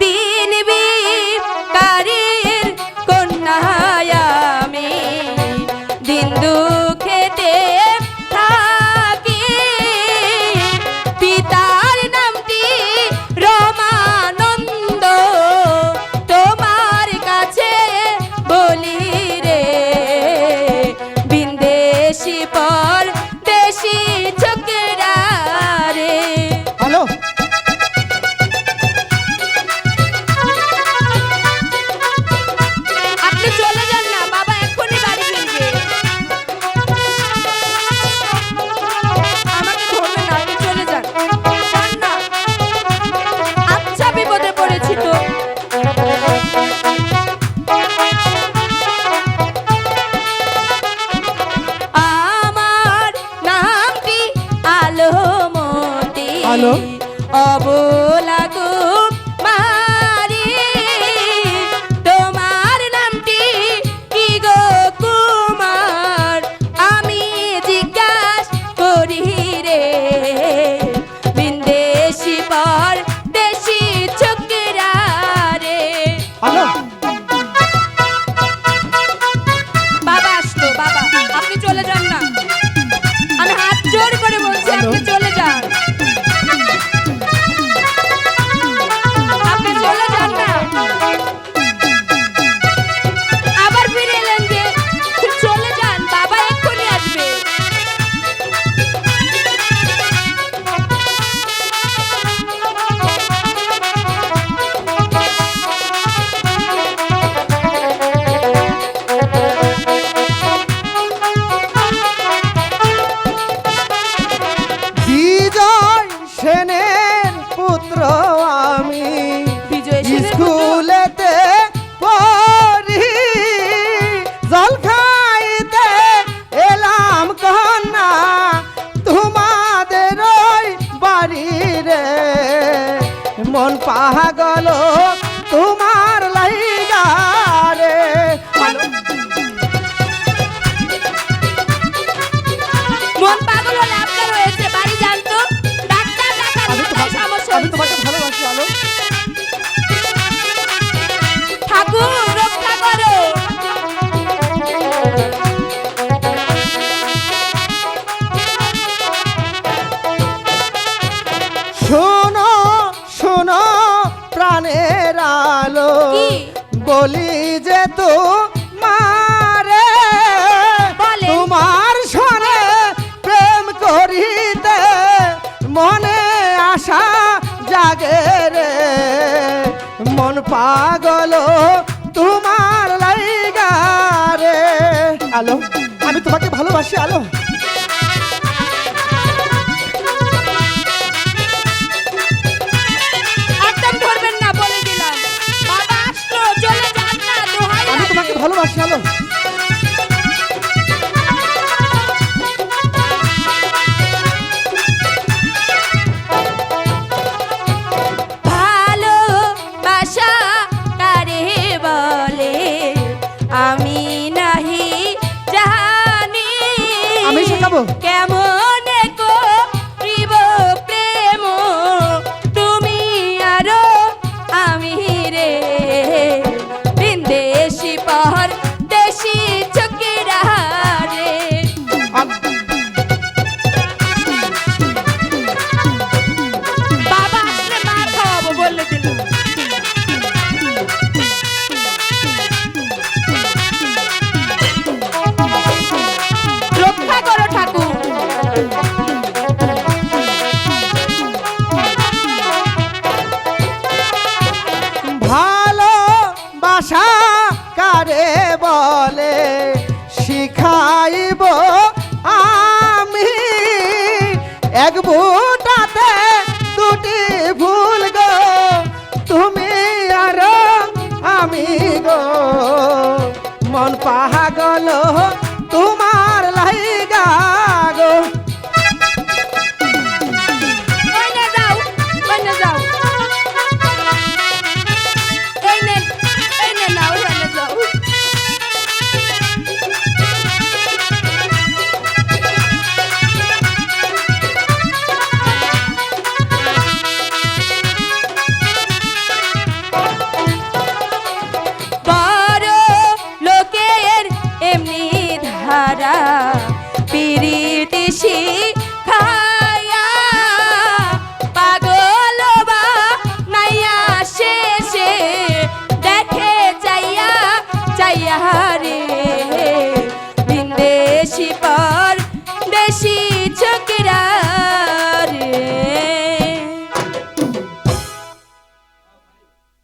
Dime. গেল অবলা গো মারি, তোমার নামটি কি গো কুমার? আমি জিজ্ঞাস করি রে, বিন্দেশি পর পাগল তোমার লাইগা চাঁদের আলো বলি যে তো মারে তোমার সনে প্রেম করিতে মনে আশা জাগে রে। মন পাগল তোমার লাইগা রে। আলো আমি তোমাকে ভালোবাসি আলো। ভালোবাসি আলো। আমি নাহি জানি কেমন एक भूटाते दूटी भूल गो तुम्हें यार आमी मन पाहा गलो तुम्हार लाइगा गो